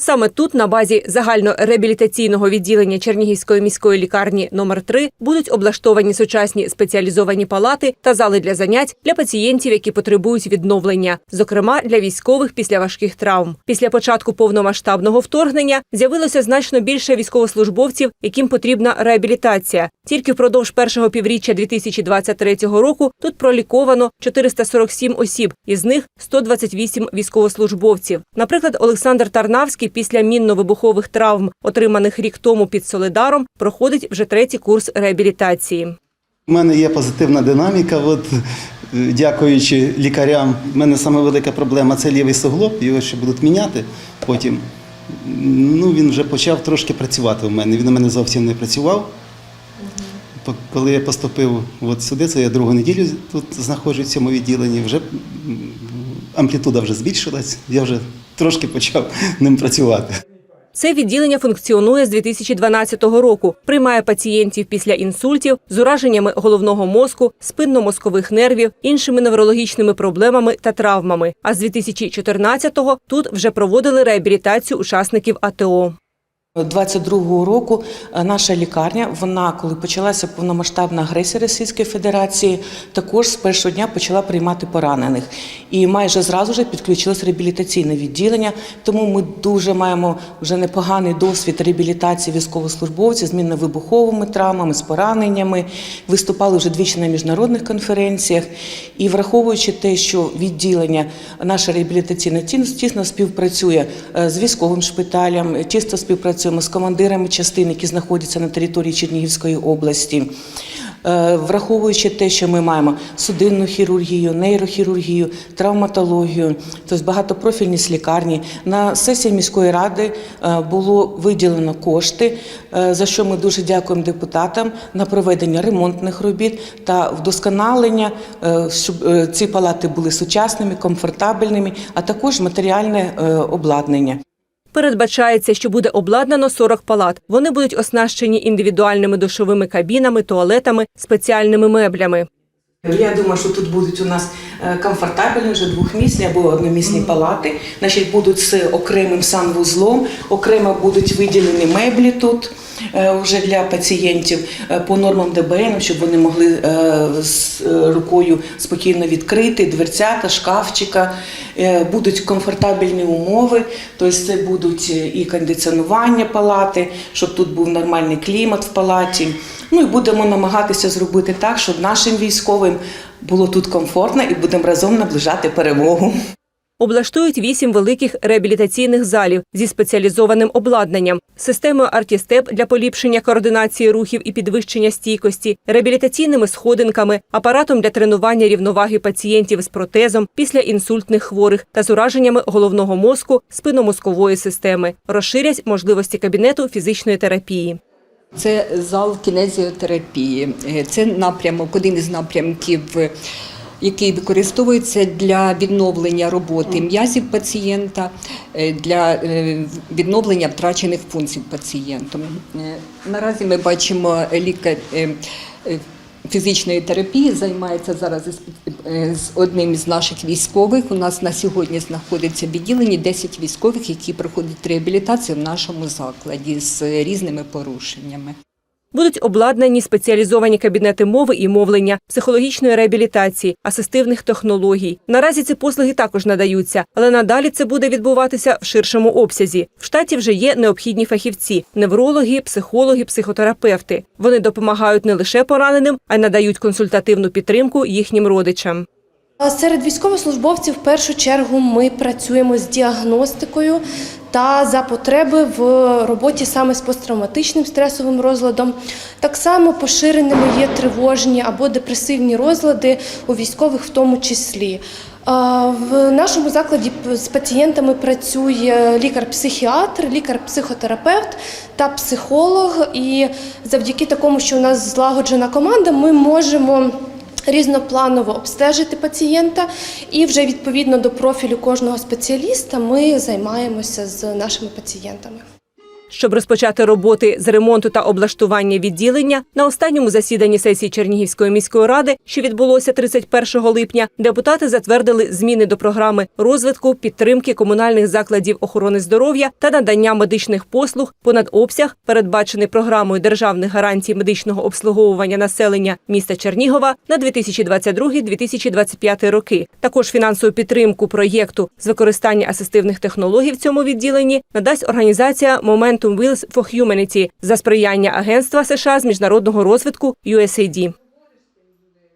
Саме тут, на базі загальнореабілітаційного відділення Чернігівської міської лікарні номер 3 будуть облаштовані сучасні спеціалізовані палати та зали для занять для пацієнтів, які потребують відновлення, зокрема для військових після важких травм. Після початку повномасштабного вторгнення з'явилося значно більше військовослужбовців, яким потрібна реабілітація. Тільки впродовж першого півріччя 2023 року тут проліковано 447 осіб, із них 128 військовослужбовців. Наприклад, Олександр Тарнавський після мінно-вибухових травм, отриманих рік тому під Солидаром, проходить вже третій курс реабілітації. У мене є позитивна динаміка. От, е, дякуючи лікарям, в мене саме велика проблема це лівий суглоб, його ще будуть міняти потім. Ну, він вже почав трошки працювати у мене. Він у мене зовсім не працював. Коли я поступив от сюди, це я другу неділю тут знаходжусь в цьому відділенні, вже амплітуда вже збільшилась, я вже трошки почав ним працювати. Це відділення функціонує з 2012 року. Приймає пацієнтів після інсультів з ураженнями головного мозку, спинномозкових нервів, іншими неврологічними проблемами та травмами. А з 2014-го тут вже проводили реабілітацію учасників АТО. 22-го року е, наша лікарня, вона, коли почалася повномасштабна агресія Російської Федерації, також з першого дня почала приймати поранених. І майже зразу ж підключилось реабілітаційне відділення. Тому ми дуже маємо вже непоганий досвід реабілітації військовослужбовців з мінно-вибуховими травмами, з пораненнями. Виступали вже двічі на міжнародних конференціях. І враховуючи те, що відділення наше реабілітаційне тісно співпрацює е, з військовим шпиталем, тісно співпрацюємо з командирами частин, які знаходяться на території Чернігівської області. Е, Враховуючи те, що ми маємо судинну хірургію, нейрохірургію, травматологію, тобто багатопрофільність лікарні. На сесії міської ради е, було виділено кошти, е, за що ми дуже дякуємо депутатам на проведення ремонтних робіт та вдосконалення, щоб ці палати були сучасними, комфортабельними, а також матеріальне обладнання. Передбачається, що буде обладнано 40 палат. Вони будуть оснащені індивідуальними душовими кабінами, туалетами, спеціальними меблями. Я думаю, що тут будуть у нас е, комфортабельні вже двохмісні або одномісні палати. Значить, будуть з окремим санвузлом, окремо будуть виділені меблі тут вже для пацієнтів е, по нормам ДБН, щоб вони могли е, з е, рукою спокійно відкрити дверцята, шкафчика. Е, Будуть комфортабельні умови, тобто це будуть е, і кондиціонування палати, щоб тут був нормальний клімат в палаті. Ну і будемо намагатися зробити так, щоб нашим військовим було тут комфортно і будемо разом наближати перемогу. Облаштують вісім великих реабілітаційних залів зі спеціалізованим обладнанням, системою артістеп для поліпшення координації рухів і підвищення стійкості, реабілітаційними сходинками, апаратом для тренування рівноваги пацієнтів з протезом після інсультних хворих та з ураженнями головного мозку, спинномозкової системи. Розширять можливості кабінету фізичної терапії. Це зал кінезіотерапії. Це напрямок, один із напрямків, який використовується для відновлення роботи м'язів пацієнта, е, для е, відновлення втрачених функцій пацієнтом. Е, Наразі ми бачимо лікар. Фізичної терапії займається зараз з одним із наших військових. У нас на сьогодні знаходиться в відділенні 10 військових, які проходять реабілітацію в нашому закладі з різними порушеннями. Будуть обладнані спеціалізовані кабінети мови і мовлення, психологічної реабілітації, асистивних технологій. Наразі ці послуги також надаються, але надалі це буде відбуватися в ширшому обсязі. В штаті вже є необхідні фахівці: неврологи, психологи, психотерапевти. Вони допомагають не лише пораненим, а й надають консультативну підтримку їхнім родичам. Серед військовослужбовців в першу чергу ми працюємо з діагностикою та за потреби в роботі саме з посттравматичним стресовим розладом. Так само поширеними є тривожні або депресивні розлади у військових в тому числі. В нашому закладі з пацієнтами працює лікар-психіатр, лікар-психотерапевт та психолог. І завдяки такому, що у нас злагоджена команда, ми можемо різнопланово обстежити пацієнта, і вже відповідно до профілю кожного спеціаліста ми займаємося з нашими пацієнтами. Щоб розпочати роботи з ремонту та облаштування відділення, на останньому засіданні сесії Чернігівської міської ради, що відбулося 31 липня, депутати затвердили зміни до програми розвитку підтримки комунальних закладів охорони здоров'я та надання медичних послуг понад обсяг, передбачений програмою державних гарантій медичного обслуговування населення міста Чернігова на 2022-2025 роки. Також фінансову підтримку проєкту з використання асистивних технологій в цьому відділенні надасть організація Momentum Wheels for Humanity за сприяння Агентства США з міжнародного розвитку USAID.